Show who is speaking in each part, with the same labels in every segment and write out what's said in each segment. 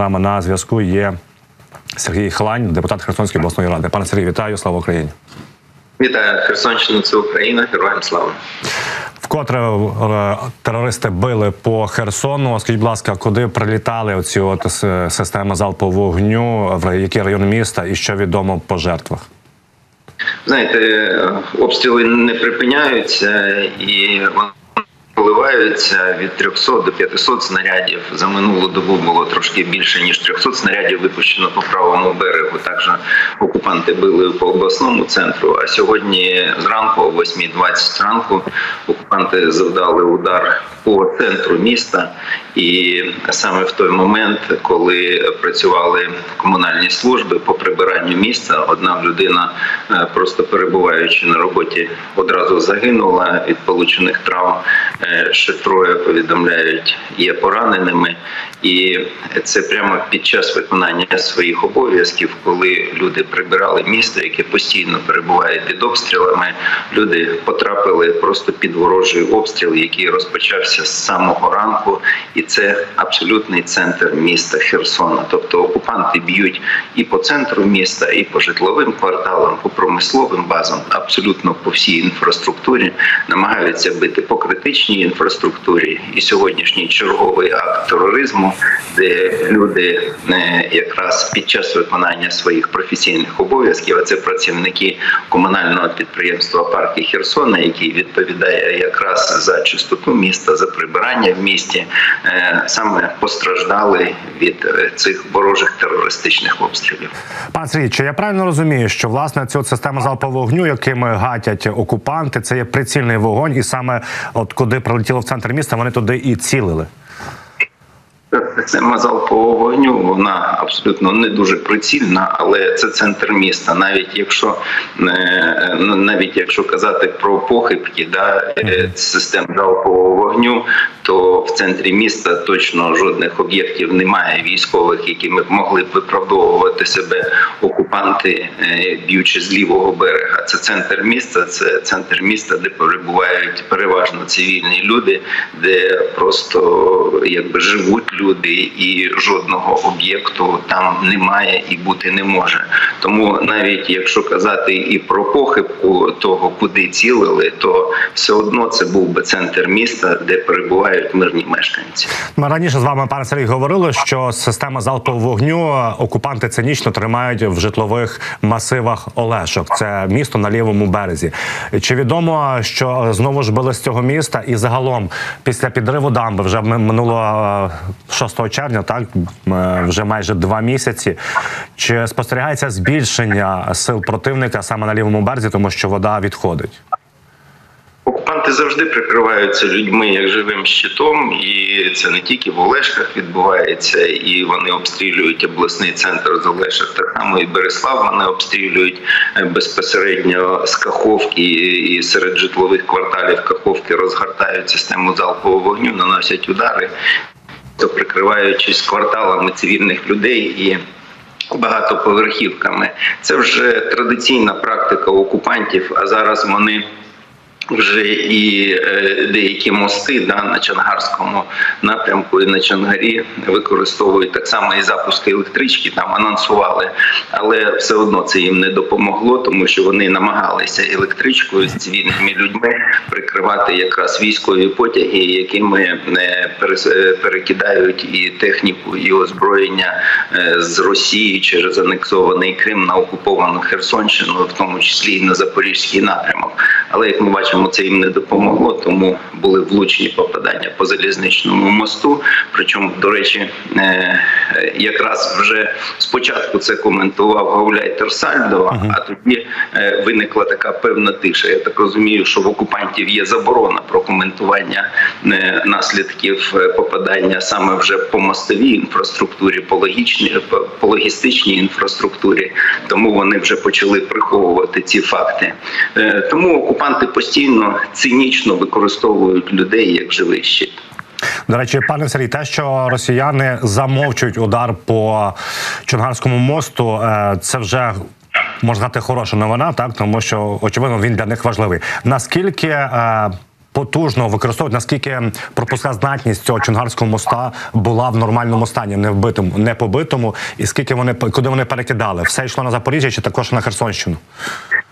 Speaker 1: вами на зв'язку є Сергій Хлань, депутат Херсонської обласної ради. Пане Сергій, вітаю, слава Україні.
Speaker 2: Вітаю Херсонщина, це Україна, героям слава.
Speaker 1: Вкотре е, терористи били по Херсону. Скажіть, будь ласка, куди прилітали оці от системи залпового вогню, в які райони міста, і що відомо по жертвах?
Speaker 2: Знаєте, обстріли не припиняються і вони коливаються від 300 до 500 снарядів. За минулу добу було трошки більше ніж 300 снарядів випущено по правому берегу. Також окупанти били по обласному центру. А сьогодні зранку, о 8.20 ранку, окупанти завдали удар по центру міста. І саме в той момент, коли працювали комунальні служби по прибиранню міста, одна людина, е, просто перебуваючи на роботі, одразу загинула від получених травм. Е, Ще троє повідомляють, є пораненими, і це прямо під час виконання своїх обов'язків, коли люди прибирали місто, яке постійно перебуває під обстрілами. Люди потрапили просто під ворожий обстріл, який розпочався з самого ранку, і це абсолютний центр міста Херсона. Тобто окупанти б'ють і по центру міста, і по житловим кварталам, по промисловим базам, абсолютно по всій інфраструктурі, намагаються бити по критичній інфраструктурі. І сьогоднішній черговий акт тероризму, де люди е, якраз під час виконання своїх професійних обов'язків, а це працівники комунального підприємства парки Херсона, який відповідає якраз за чистоту міста, за прибирання в місті, е, саме постраждали від е, цих ворожих терористичних обстрілів.
Speaker 1: Пан Сергій, чи я правильно розумію, що власне цю систему залпового вогню, якими гатять окупанти, це є прицільний вогонь, і саме от куди прилетіло в центр міста, вони туди і цілили.
Speaker 2: Система залпового вогню вона абсолютно не дуже прицільна, але це центр міста. Навіть якщо е, ну, навіть якщо казати про похибки, да е, систем залпового вогню, то в центрі міста точно жодних об'єктів немає військових, якими б могли б виправдовувати себе окупанти, е, б'ючи з лівого берега. Це центр міста, це центр міста, де перебувають переважно цивільні люди, де просто якби живуть люди, і жодного об'єкту там немає і бути не може. Тому навіть якщо казати і про похибку того, куди цілили, то все одно це був би центр міста, де перебувають мирні мешканці.
Speaker 1: Ми раніше з вами, пане Сергій, говорили, що система залпового вогню окупанти цинічно тримають в житлових масивах Олешок. Це місто на лівому березі. Чи відомо, що знову ж били з цього міста, і загалом після підриву дамби вже минуло е, 6 червня, так е, вже майже два місяці. Чи спостерігається збільшення сил противника саме на лівому березі, тому що вода відходить?
Speaker 2: Окупанти завжди прикриваються людьми як живим щитом, і це не тільки в Олешках відбувається, і вони обстрілюють обласний центр з Олешок. Так само і Береслав вони обстрілюють е, безпосередньо з Каховки і серед житлових кварталів Каховки розгортають систему залпового вогню, наносять удари, то прикриваючись кварталами цивільних людей і багатоповерхівками. Це вже традиційна практика окупантів. А зараз вони вже і е, деякі мости да, на Чангарському напрямку і на Чангарі використовують так само і запуски електрички, там анонсували, але все одно це їм не допомогло, тому що вони намагалися електричкою з цивільними людьми прикривати якраз військові потяги, якими е, перес- е, перекидають і техніку, і озброєння е, з Росії через анексований Крим на окуповану Херсонщину, в тому числі і на Запорізький напрямок. Але як ми бачимо, це їм не допомогло, тому були влучні попадання по залізничному мосту. Причому, до речі, е, якраз вже спочатку це коментував Гауляйтер Сальдо, а тоді е, виникла така певна тиша. Я так розумію, що в окупантів є заборона про коментування е, наслідків попадання саме вже по мостовій інфраструктурі, по логічній по- логістичній інфраструктурі. Тому вони вже почали приховувати ці факти. Тому окупанти постійно цинічно використовують людей як живий щит.
Speaker 1: До речі, пане Сергій, те, що росіяни замовчують удар по Чонгарському мосту, е, це вже можна сказати хороша новина, так тому що очевидно він для них важливий. Наскільки е, потужно використовують, наскільки пропускна здатність цього чонгарського моста була в нормальному стані, не вбитому, не побитому, і скільки вони куди вони перекидали? Все йшло на Запоріжжя чи також на Херсонщину?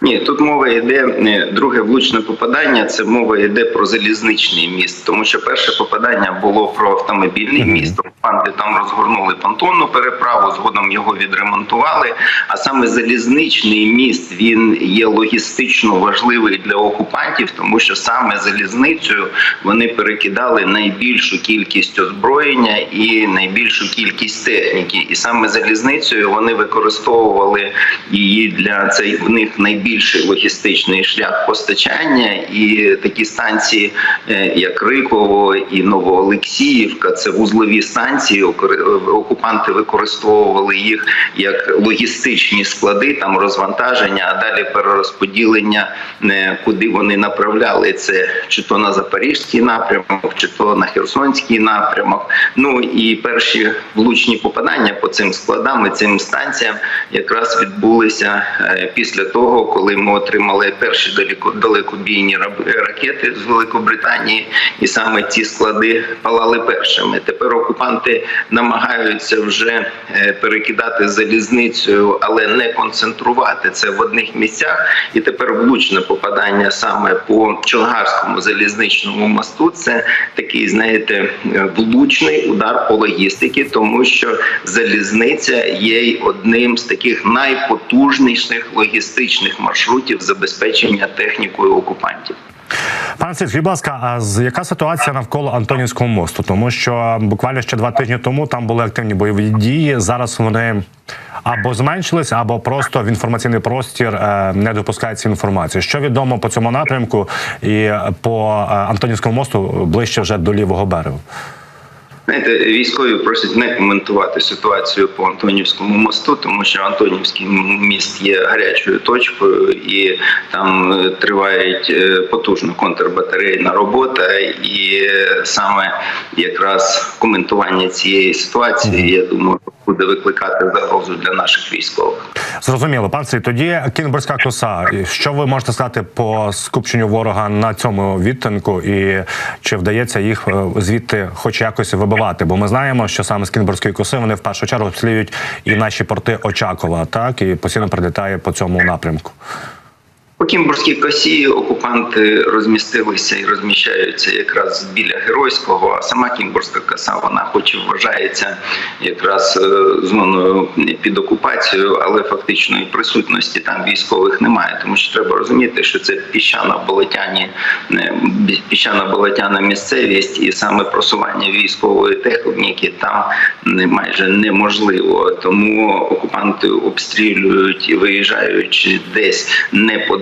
Speaker 2: Ні, тут мова йде е, друге влучне попадання. Це мова йде про залізничний міст, тому що перше попадання було про автомобільний міст. Окупанти там розгорнули понтонну переправу, згодом його відремонтували. А саме залізничний міст він є логістично важливий для окупантів, тому що саме залізницею вони перекидали найбільшу кількість озброєння і найбільшу кількість техніки. І саме залізницею вони використовували її для цей в них найбільший логістичний шлях постачання, і такі станції, е, як Риково і Новоолексіївка, це вузлові станції. окр- Окупанти використовували їх як логістичні склади, там розвантаження, а далі перерозподілення, е, куди вони направляли це чи то на запорізький напрямок, чи то на Херсонський напрямок. Ну і перші влучні попадання по цим складам і цим станціям якраз відбулися е, після того, коли ми отримали перші далеко далекобійні ракети з Великобританії, і саме ці склади палали першими. Тепер окупанти намагаються вже е, перекидати залізницею, але не концентрувати це в одних місцях. І тепер влучне попадання саме по Чонгарському залізничному мосту. Це такий, знаєте, е, влучний удар по логістиці, тому що залізниця є одним з таких найпотужніших логістичних маршрутів забезпечення технікою окупантів.
Speaker 1: Пане Сергій, будь ласка, а з яка ситуація навколо Антонівського мосту? Тому що буквально ще два тижні тому там були активні бойові дії. Зараз вони або зменшились, або просто в інформаційний простір е, не допускається інформації. Що відомо по цьому напрямку і по е, Антонівському мосту ближче вже до лівого берегу?
Speaker 2: Знаєте, військові просять не коментувати ситуацію по Антонівському мосту, тому що Антонівський міст є гарячою точкою, і там е, триває е, потужна контрбатарейна робота. І саме якраз коментування цієї ситуації, я думаю, буде викликати загрозу для наших військових.
Speaker 1: Зрозуміло, пан Сергій, тоді Кінбурзька коса. Що ви можете сказати по скупченню ворога на цьому відтинку, і чи вдається їх е, звідти хоч якось вибивати? Бо ми знаємо, що саме з Кінбурзької коси вони в першу чергу обслідують і наші порти Очакова, так і постійно прилітає по цьому напрямку.
Speaker 2: По Кімбурзькій косі окупанти розмістилися і розміщаються якраз біля геройського. А сама Кімбурзька коса, вона хоч і вважається якраз е, зоною під окупацією, але фактичної присутності там військових немає. Тому що треба розуміти, що це піщано болотяні піщано болотяна місцевість, і саме просування військової техніки там не майже неможливо. Тому окупанти обстрілюють і виїжджаючи десь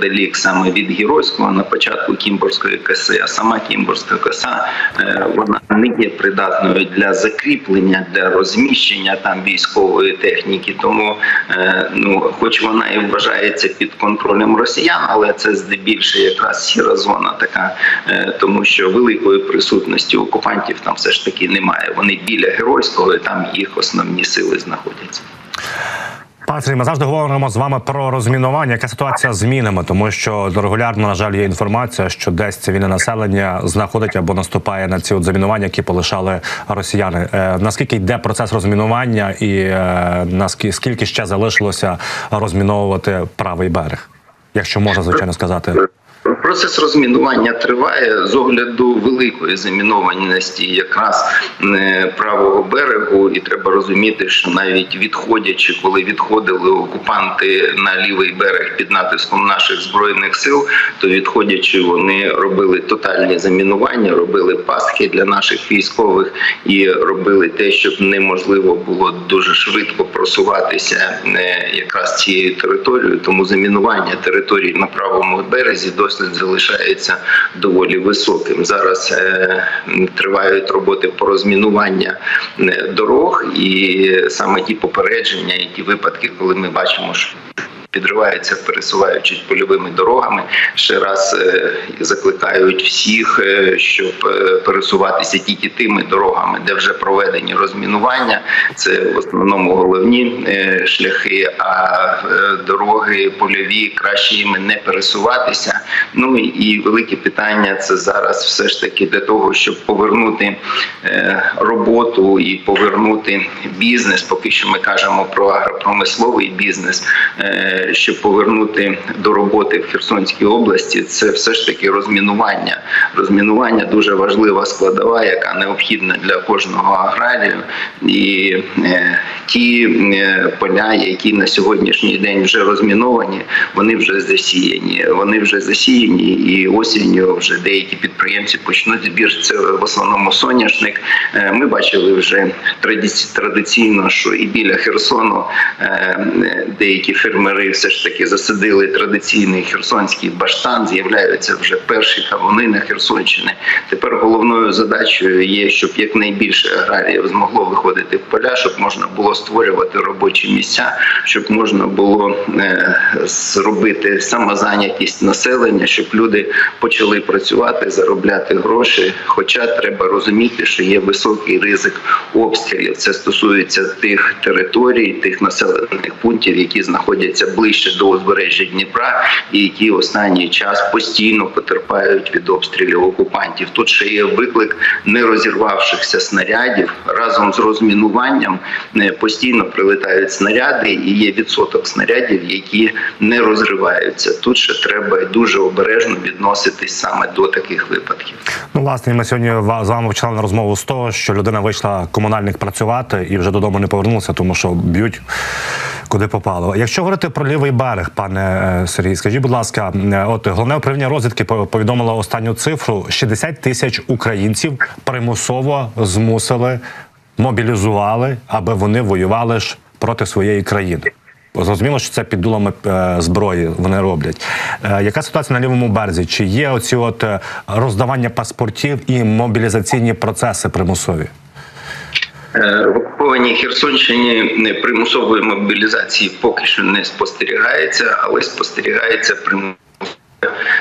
Speaker 2: неподалік саме від Геройського на початку Кімборської коси, а сама Кімборська коса е, вона не є придатною для закріплення, для розміщення там військової техніки. Тому, е, ну, хоч вона і вважається під контролем росіян, але це здебільше якраз сіра зона така, е, тому що великої присутності окупантів там все ж таки немає. Вони біля геройського, і там їх основні сили знаходяться.
Speaker 1: Пане ми завжди говоримо з вами про розмінування. Яка ситуація з мінами? Тому що регулярно, на жаль, є інформація, що десь цивільне населення знаходить або наступає на ці от замінування, які полишали росіяни. Е, наскільки йде процес розмінування, і е, наскільки скільки ще залишилося розміновувати правий берег, якщо можна звичайно сказати?
Speaker 2: Процес розмінування триває з огляду великої замінованості якраз е, правого берегу, і треба розуміти, що навіть відходячи, коли відходили окупанти на лівий берег під натиском наших збройних сил, то відходячи, вони робили тотальні замінування, робили пастки для наших військових і робили те, щоб неможливо було дуже швидко просуватися е, якраз цією територією. Тому замінування території на правому березі досить залишається доволі високим. Зараз е, тривають роботи по розмінування е, дорог, і саме ті попередження, і ті випадки, коли ми бачимо, що підриваються, пересуваючись польовими дорогами. Ще раз е, закликають всіх, е, щоб е, пересуватися тільки тими дорогами, де вже проведені розмінування. Це в основному головні шляхи, а дороги польові краще їми не пересуватися. Ну і велике питання це зараз все ж таки для того, щоб повернути роботу і повернути бізнес. Поки що ми кажемо про агропромисловий бізнес, щоб повернути до роботи в Херсонській області. Це все ж таки розмінування. Розмінування дуже важлива складова, яка необхідна для кожного аграрію. І е, ті е, поля, які на сьогоднішній день вже розміновані, вони вже засіяні. Вони вже засіяні, і осінню вже деякі підприємці почнуть збір. Це в основному соняшник. Е, Ми бачили вже традиційно, що і біля Херсону деякі фермери все ж таки засадили традиційний херсонський баштан. З'являються вже перші кавуни на Херсонщині. Тепер головною задачею є, щоб якнайбільше аграріїв змогло виходити в поля, щоб можна було створювати робочі місця, щоб можна було е, зробити самозайнятість населення, щоб люди почали працювати, заробляти гроші. Хоча треба розуміти, що є високий ризик обстрілів. Це стосується тих територій, тих населених пунктів, які знаходяться ближче до узбережжя Дніпра, і які останній час постійно потерпають від обстрілів окупантів. Тут ще є виклик нерозірвавшихся снарядів разом з розмінуванням. е, Постійно прилетають снаряди, і є відсоток снарядів, які не розриваються. Тут ще треба дуже обережно відноситись саме до таких випадків.
Speaker 1: Ну, власне, ми сьогодні з вами почали розмову з того, що людина вийшла комунальник працювати і вже додому не повернулася, тому що б'ють куди попало. Якщо говорити про лівий берег, пане е, Сергій, скажіть, будь ласка, е, от головне управління розвідки по- повідомило останню цифру: 60 тисяч українців примусово змусили, мобілізували, аби вони воювали ж проти своєї країни. Зрозуміло, що це під дулами е, зброї вони роблять. Яка ситуація на лівому березі? Чи є оці от роздавання паспортів і мобілізаційні процеси примусові?
Speaker 2: Е, В окупованій Херсонщині не примусової мобілізації поки що не спостерігається, але спостерігається примусове,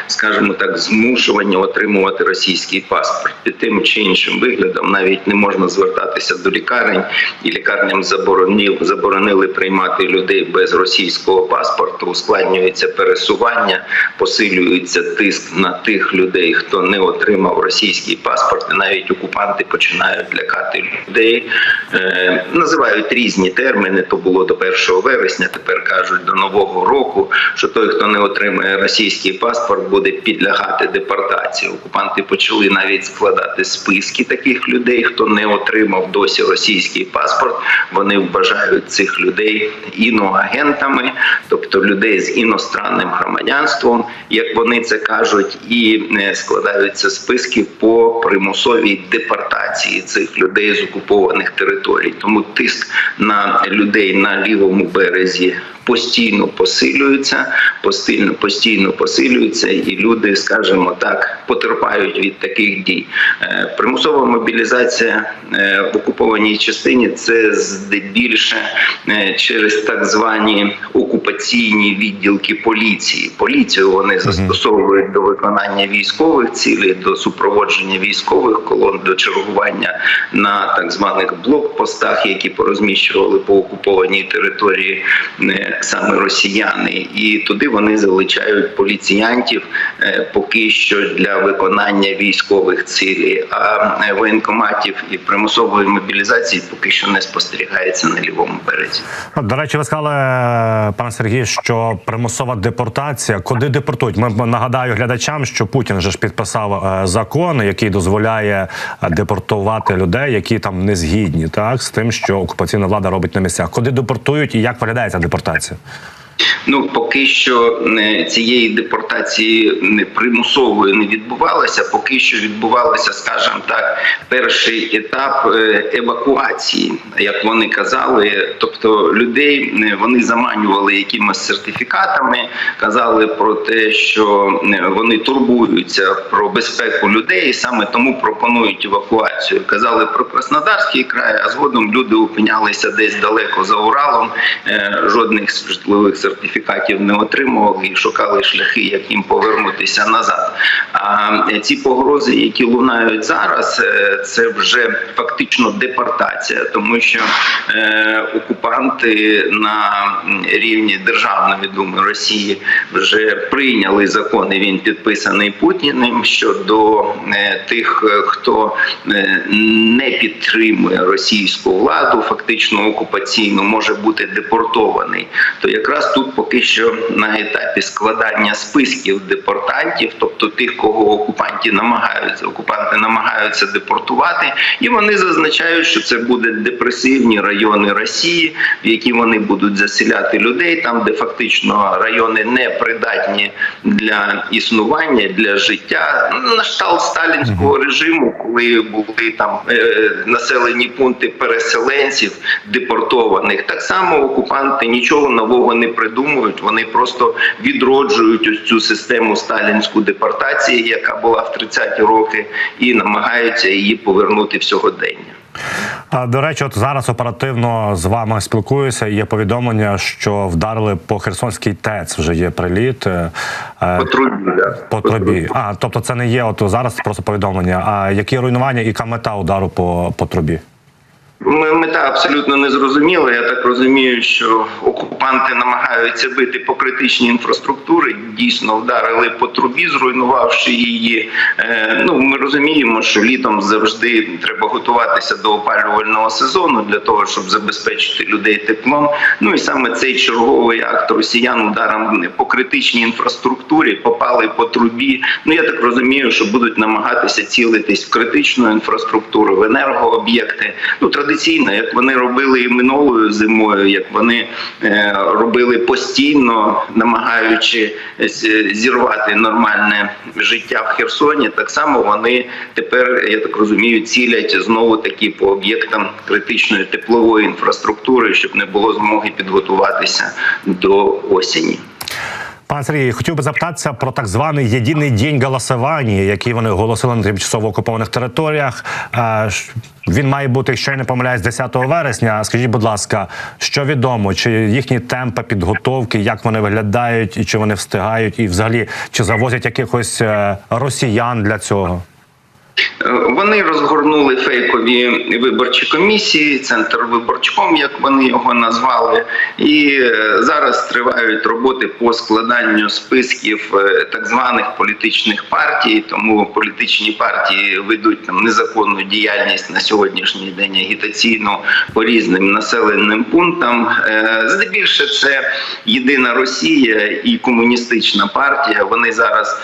Speaker 2: скажімо так, змушування отримувати російський паспорт під тим чи іншим виглядом. Навіть не можна звертатися до лікарень, і лікарням заборонив заборонили приймати людей без російського паспорту. Ускладнюється пересування, посилюється тиск на тих людей, хто не отримав російський паспорт. І навіть окупанти починають лякати людей. Е, називають різні терміни. То було до 1 вересня. Тепер кажуть до нового року, що той, хто не отримає російський паспорт, буде підлягати депортації. Окупанти почали навіть складати списки таких людей, хто не отримав досі російський паспорт. Вони вважають цих людей іноагентами, тобто людей з іностранним громадянством, як вони це кажуть, і е, складаються списки по примусовій депортації цих людей з окупованих територій. Тому тиск на людей на лівому березі постійно посилюється, постійно постійно посилюється, і люди, скажімо так, потерпають від таких дій. Е, Примусова мобілізація е, в окупованій частині це здебільше е, через так звані окупаційні відділки поліції. Поліцію вони застосовують до виконання військових цілей, до супроводження військових колон, до чергування на так званих блокпостах, які порозміщували по окупованій території саме росіяни, і туди вони залучають поліціянтів поки що для виконання військових цілей. А е, воєнкоматів і примусової мобілізації поки що не спостерігається на лівому березі.
Speaker 1: До речі, ви сказали, е, пане Сергій, що примусова депортація. Куди депортують? Ми нагадаю глядачам, що Путін же ж підписав е, закон, який дозволяє е, депортувати людей, які там не згідні, так з тим, що окупаційна влада робить на місцях. Куди депортують і як виглядає ця депортація?
Speaker 2: Ну поки що е, цієї депортації не примусової не відбувалося. Поки що відбувалося, скажімо так, перший етап е, евакуації, як вони казали. Тобто людей е, вони заманювали якимись сертифікатами, казали про те, що вони турбуються про безпеку людей, і саме тому пропонують евакуацію. Казали про Краснодарський край, а згодом люди опинялися десь далеко за Уралом. Жодних житлових сертифікатів сертифікатів не отримували і шукали шляхи, як їм повернутися назад. А е, ці погрози, які лунають зараз, е, це вже фактично депортація, тому що е, окупанти на рівні Державної думи Росії вже прийняли закон, і він підписаний Путіним щодо тих, хто не підтримує російську владу, фактично окупаційну, може бути депортований. То якраз тут поки що на етапі складання списків депортантів, тобто тих, кого окупанти намагаються, окупанти намагаються депортувати, і вони зазначають, що це будуть депресивні райони Росії, в які вони будуть заселяти людей, там де фактично райони не придатні для існування, для життя. Ну, На шталт сталінського режиму, коли були там е, населені пункти переселенців депортованих, так само окупанти нічого нового не придумують. Вони просто відроджують ось цю систему сталінську депортації, яка була в 30-ті роки, і намагаються її повернути в сьогодення.
Speaker 1: До речі, от зараз оперативно з вами спілкуюся. Є повідомлення, що вдарили по Херсонській ТЕЦ. Вже є приліт е, е,
Speaker 2: По трубі, да.
Speaker 1: по трубі. А тобто, це не є от зараз просто повідомлення. А які руйнування і яка мета удару по, по трубі?
Speaker 2: Мета абсолютно не зрозуміла. Я так розумію, що окупанти намагаються бити по критичній інфраструктурі. Дійсно вдарили по трубі, зруйнувавши її. Е, Ну ми розуміємо, що літом завжди треба готуватися до опалювального сезону для того, щоб забезпечити людей теплом. Ну і саме цей черговий акт росіян ударом по критичній інфраструктурі попали по трубі. Ну я так розумію, що будуть намагатися цілитись в критичну інфраструктуру, в енергооб'єкти. Ну традиційно, як вони робили і минулою зимою, як вони е, робили постійно, намагаючи е, зірвати нормальне життя в Херсоні, так само вони тепер, я так розумію, цілять знову таки по об'єктам критичної теплової інфраструктури, щоб не було змоги підготуватися до осені.
Speaker 1: Пане Сергій, хотів би запитатися про так званий єдиний день голосування, який вони оголосили на тимчасово окупованих територіях. Е, Він має бути, якщо я не помиляюсь, 10 вересня. Скажіть, будь ласка, що відомо? Чи їхні темпи підготовки, як вони виглядають, і чи вони встигають, і взагалі чи завозять якихось е, росіян для цього?
Speaker 2: Вони розгорнули фейкові виборчі комісії, центр виборчком, як вони його назвали, і е, зараз тривають роботи по складанню списків е, так званих політичних партій. Тому політичні партії ведуть там незаконну діяльність на сьогоднішній день агітаційну по різним населеним пунктам. Е, Здебільше це єдина Росія і комуністична партія. Вони зараз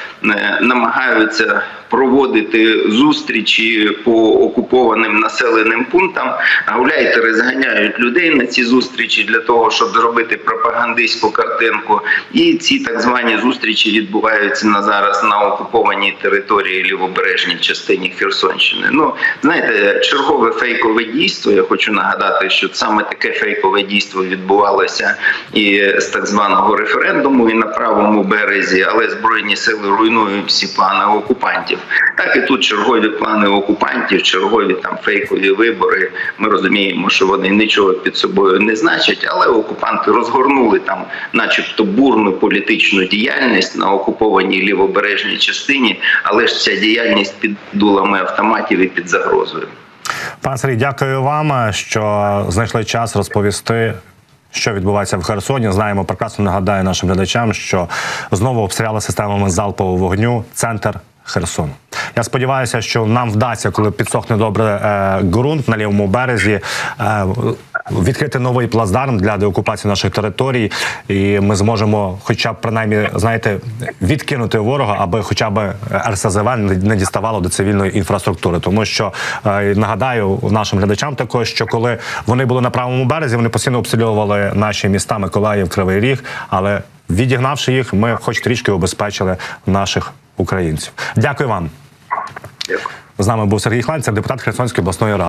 Speaker 2: намагаються проводити зустрічі по окупованим населеним пунктам. Гауляйтери зганяють людей на ці зустрічі для того, щоб зробити пропагандистську картинку. І ці так звані зустрічі відбуваються на зараз на окупованій території лівобережній частині Херсонщини. Ну знаєте, чергове фейкове дійство. Я хочу нагадати, що саме таке фейкове дійство відбувалося і з так званого референдуму, і на правому березі, але збройні сили руйнують всі плани окупантів. Так і тут чергові плани окупантів, чергові там фейкові вибори. Ми розуміємо, що вони нічого під собою не значать, але окупанти розгорнули там, начебто, бурну політичну діяльність на окупованій лівобережній частині, але ж ця діяльність під дулами автоматів і під загрозою.
Speaker 1: Пане Сергій, дякую вам, що знайшли час розповісти. Що відбувається в Херсоні? Знаємо прекрасно нагадаю нашим глядачам, що знову обстріляли системами залпового вогню центр Херсону. Я сподіваюся, що нам вдасться, коли підсохне добре е, ґрунт на лівому березі. Е, Відкрити новий плацдарм для деокупації наших територій, і ми зможемо, хоча б принаймні, знаєте, відкинути ворога, аби хоча б РСЗВ не діставало до цивільної інфраструктури. Тому що е, нагадаю нашим глядачам також, що коли вони були на правому березі, вони постійно обстрілювали наші міста Миколаїв, Кривий Ріг, але відігнавши їх, ми хоч трішки обезпечили наших українців. Дякую вам.
Speaker 2: Дякую.
Speaker 1: З нами був Сергій Хланцев, депутат Херсонської обласної ради.